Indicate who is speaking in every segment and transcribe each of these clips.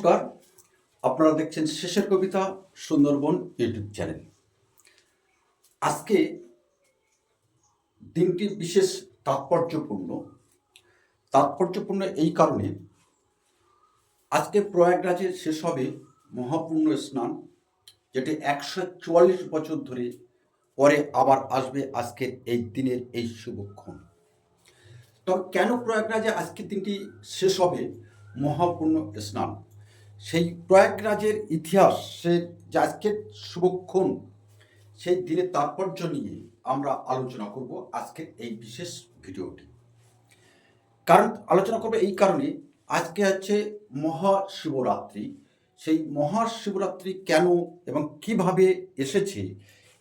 Speaker 1: নমস্কার। আপনারা দেখছেন শেষের কবিতা, সুন্দরবন ইউটিউব চ্যানেল। আজকে দিনটি বিশেষ তাৎপর্যপূর্ণ। তাৎপর্যপূর্ণ এই কারণে আজকে প্রয়াগরাজে শেষ হবে মহাপূর্ণ স্নান, যেটি একশো চুয়াল্লিশ বছর ধরে পরে আবার আসবে আজকের এই দিনের এই শুভক্ষণ। তবে কেন প্রয়াগরাজে আজকের দিনটি শেষ হবে মহাপূর্ণ স্নান? সেই প্রয়াগরাজের ইতিহাসের যে আজকের শুভক্ষণ, সেই দিনের তাৎপর্য নিয়ে আমরা আলোচনা করব আজকের এই বিশেষ ভিডিওটি। কারণ আলোচনা করব এই কারণে, আজকে হচ্ছে মহাশিবরাত্রি। সেই মহাশিবরাত্রি কেন এবং কীভাবে এসেছে,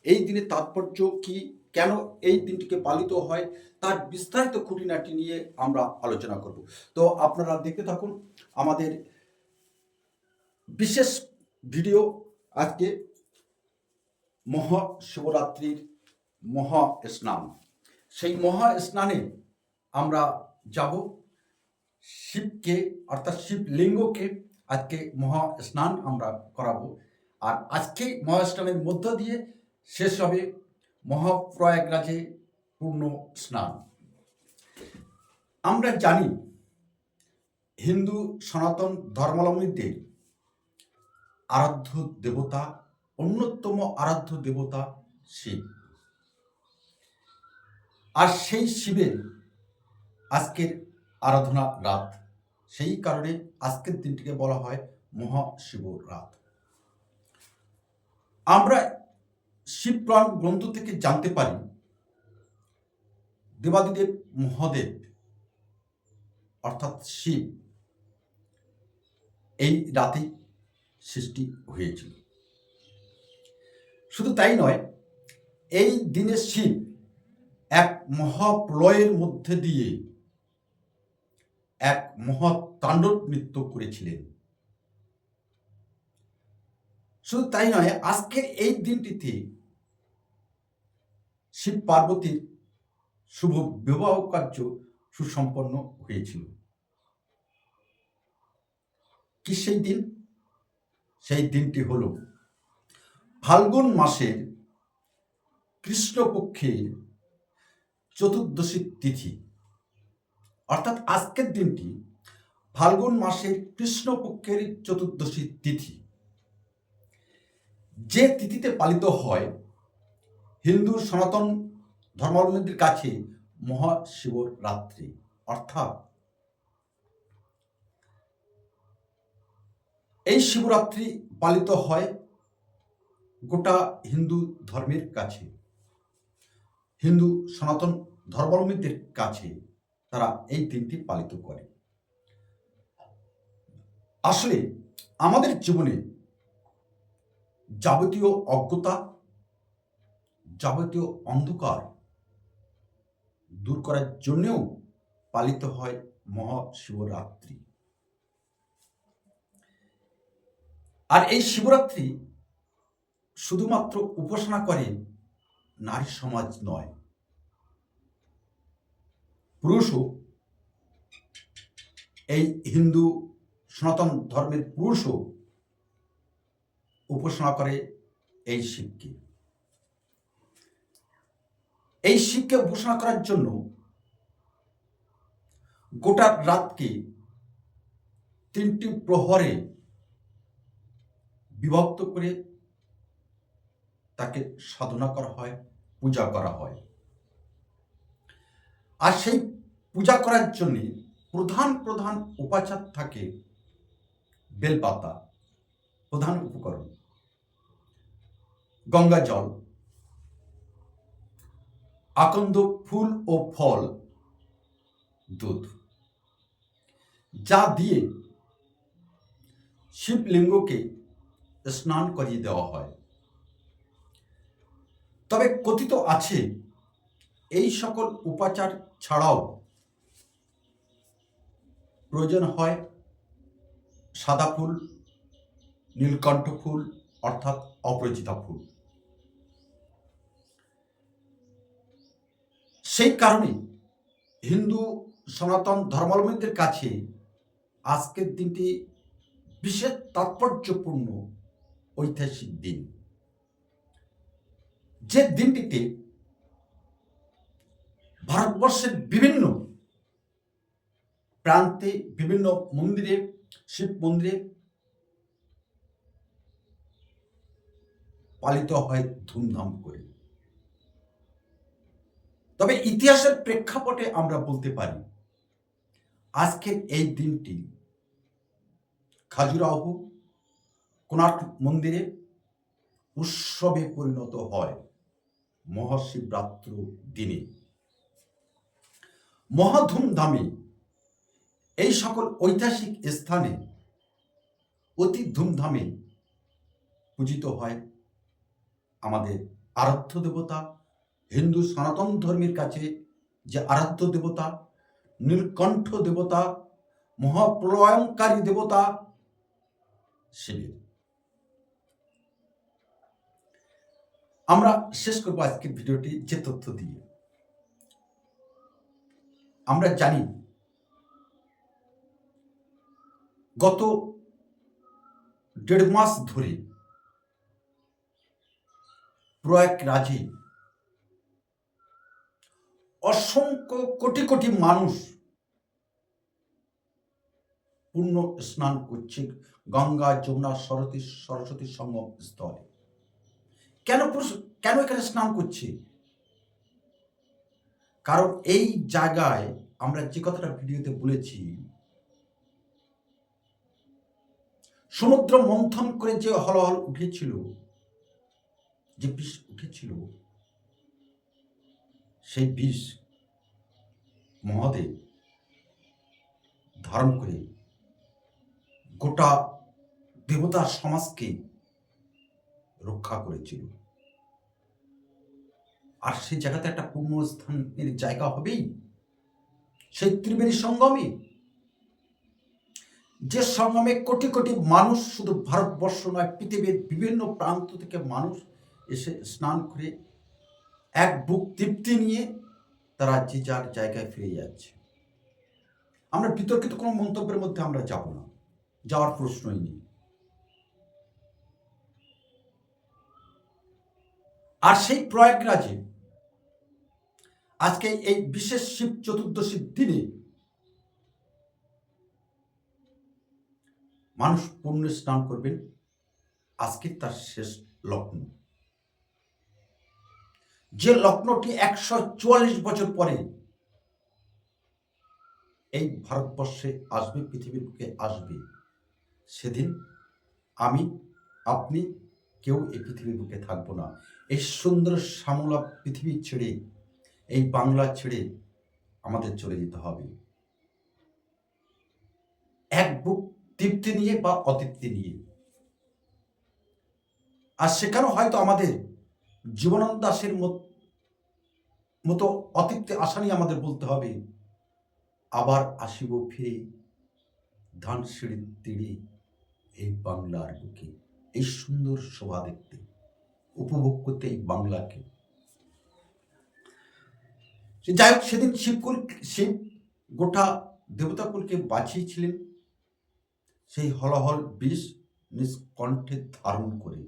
Speaker 1: এই দিনের তাৎপর্য কি, কেন এই দিনটিকে পালিত হয়, তার বিস্তারিত খুঁটিনাটি নিয়ে আমরা আলোচনা করব। তো আপনারা দেখতে থাকুন আমাদের বিশেষ ভিডিও আজকে মহা শিবরাত্রির মহা স্নান। সেই মহা স্নানে আমরা যাব। শিবকে, অর্থাৎ শিবলিঙ্গকে আজকে মহা স্নান আমরা করাবো। আর আজকে মহা স্নানের মধ্য দিয়ে শেষ হবে মহাপ্রয়াগরাজে পূর্ণ স্নান। আমরা জানি হিন্দু সনাতন ধর্মাবলম্বীদের আরাধ্য দেবতা, অন্যতম আরাধ্য দেবতা শিব। আর সেই শিবের আজকের আরাধনা রাত, সেই কারণে আজকের দিনটিকে বলা হয় মহাশিব রাত আমরা শিবপুরাণ গ্রন্থ থেকে জানতে পারি, দেবাদিদেব মহাদেব, অর্থাৎ শিব, এই রাতেই সৃষ্টি হয়েছিল। শুধু তাই নয়, এই দিনে শিব এক মহাপ্রলয়ের মধ্যে দিয়ে এক মহা তাণ্ডব নৃত্য করেছিলেন। শুধু তাই নয়, আজকের এই দিনটিতে শিব পার্বতীর শুভ বিবাহ কার্য সুসম্পন্ন হয়েছিল। কি সেই দিন? সেই দিনটি হল ফাল্গুন মাসের কৃষ্ণপক্ষের চতুর্দশী তিথি। অর্থাৎ আজকের দিনটি ফাল্গুন মাসের কৃষ্ণপক্ষের চতুর্দশী তিথি। যে তিথিতে পালিত হয়, হিন্দু, সনাতন ধর্মাবলম্বীদের কাছে মহাশিবরাত্রি। অর্থাৎ এই শিবরাত্রি পালিত হয় গোটা হিন্দু ধর্মের কাছে। হিন্দু সনাতন ধর্মাবলম্বীদের কাছে তারা এই দিনটি পালিত করে। আসলে আমাদের জীবনে যাবতীয় অজ্ঞতা, যাবতীয় অন্ধকার দূর করার জন্যেও পালিত হয় মহাশিবরাত্রি। আর এই শিবরাত্রি শুধুমাত্র উপাসনা করে নারী সমাজ নয়। পুরুষও এই হিন্দু সনাতন ধর্মের পুরুষও উপাসনা করে এই শিবকে। এই শিবকে উপাসনা করার জন্য গোটা রাতকে তিনটি প্রহরে বিভক্ত করে তাকে সাধনা করা হয়, পূজা করা হয়। আর সেই পূজা করার জন্য প্রধান প্রধান উপাচার থাকে বেলপাতা, প্রধান উপকরণ। গঙ্গা জল, আকন্দ ফুল ও ফল, দুধ। যা দিয়ে শিবলিঙ্গকে স্নান করিয়ে দেওয়া হয়। তবে কথিত আছে, এই সকল উপাচার ছাড়াও প্রয়োজন হয় সাদা ফুল, নীলকণ্ঠ ফুল, অর্থাৎ অপরিচিতা ফুল। সেই কারণে হিন্দু, সনাতন ধর্মাবলম্বীদের কাছে আজকের দিনটি বিশেষ তাৎপর্যপূর্ণ। ঐতিহাসিক দিন। যে দিনটিতে ভারতবর্ষের বিভিন্ন প্রান্তে, বিভিন্ন মন্দিরে, শিব মন্দিরে পালিত হয় ধুমধাম করে। তবে ইতিহাসের প্রেক্ষাপটে আমরা বলতে পারি, আজকের এই দিনটি খাজুরাহ কোনার্ক মন্দিরে উৎসবে পরিণত হয় মহাশিবরাত্র দিনে। মহাধুমধামে এই সকল ঐতিহাসিক স্থানে অতি ধুমধামে পূজিত হয় আমাদের আরাধ্য দেবতা। হিন্দু সনাতন ধর্মের কাছে যে আরাধ্য দেবতা, নীলকণ্ঠ দেবতা মহাপ্রলয়ঙ্কারী দেবতা শিবের আমরা শেষ করব আজকের ভিডিওটি যে তথ্য দিয়ে। আমরা জানি গত দেড় মাস ধরে প্রয়াগ রাজে অসংখ্য কোটি কোটি মানুষ পূর্ণ স্নান করছে গঙ্গা, যমুনা, সরস্বতী সরস্বতী সঙ্গম স্থলে। কেন পুরুষ- কেন এখানে স্নান করছে? কারণ এই জায়গায় আমরা যে কথাটা ভিডিওতে বলেছি, সমুদ্র মন্থন করে যে হলহল উঠেছিল, যে বিষ উঠেছিল, সেই বিষ মহাদেব ধারণ করে গোটা দেবতার সমাজকে রক্ষা করেছিল। আর সেই জায়গাতে একটা পূর্ণ স্থানের জায়গা হবেই। সেই ত্রিবেণী সঙ্গমে যে সঙ্গমে কোটি কোটি মানুষ শুধু ভারতবর্ষ নয়, পৃথিবীর বিভিন্ন প্রান্ত থেকে মানুষ এসে স্নান করে এক বুক তৃপ্তি নিয়ে তারা যে যার জায়গায় ফিরে যাচ্ছে। আমরা বিতর্কিত কোনো মন্তব্যের মধ্যে আমরা যাব না। যাওয়ার প্রশ্নই নেই। আর সেই প্রয়াগরাজে আজকে এই বিশেষ শিব চতুর্দশীর দিনে মানুষ পুণ্য স্নান করবেন। আজকে তার শেষ লগ্ন। যে লগ্নটি একশো চুয়াল্লিশ বছর পরে এই ভারতবর্ষে আসবে, পৃথিবীর বুকে আসবে, সেদিন আমি, আপনি কেউ এই পৃথিবীর বুকে থাকব না। এই সুন্দর শ্যামলা পৃথিবী ছেড়ে এই বাংলা ছেড়ে আমাদের চলে যেতে হবে। এক বুক তৃপ্তি নিয়ে বা অতৃপ্তি নিয়ে। আর সেখানেও হয়তো আমাদের জীবনানন্দ দাসের মত- অতৃপ্তি আশা নিয়ে আমাদের বলতে হবে, আবার আসিব ফিরে ধান সিঁড়ির তীরে এই বাংলার বুকে। এই সুন্দর শোভা দেখতে, উপভোগ করতে এই বাংলাকে। যাই হোক, সেদিন শিবকুল শিব গোটা দেবতাকুলকে বাঁচিয়েছিলেন। সেই হলহল বিষ নিষ্কণ্ঠে ধারণ করে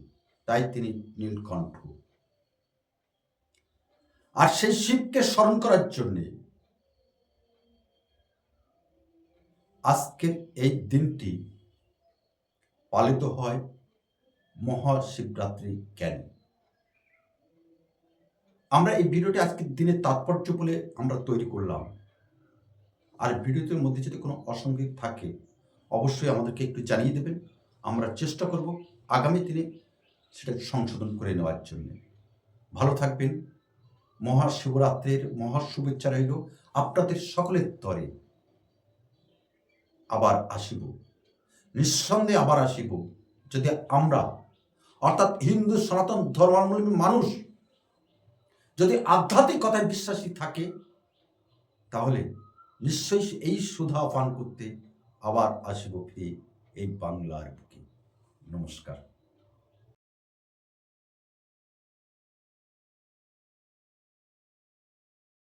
Speaker 1: তাই তিনি নীলকণ্ঠ। আর সেই শিবকে স্মরণ করার জন্যে আজকের এই দিনটি পালিত হয় মহাশিবরাত্রি জ্ঞান আমরা এই ভিডিওটি আজকের দিনের তাৎপর্য বলে আমরা তৈরি করলাম। আর ভিডিওটির মধ্যে যদি কোনো অসঙ্গিক থাকে, অবশ্যই আমাদেরকে একটু জানিয়ে দেবেন। আমরা চেষ্টা করব আগামী দিনে সেটা সংশোধন করে নেওয়ার জন্য। ভালো থাকবেন। মহাশিবরাত্রির মহাশুভেচ্ছা রইল আপনাদের সকলের তরে। আবার আসিব। নিঃসন্দেহে আবার আসিব। যদি আমরা, অর্থাৎ হিন্দু সনাতন ধর্মাবলম্বী মানুষ যদি আধ্যাত্মিকতায় বিশ্বাসী থাকে, তাহলে নিশ্চয়ই এই সুধা পান করতে আবার আসিব ফিরে এই বাংলার বুকে। নমস্কার।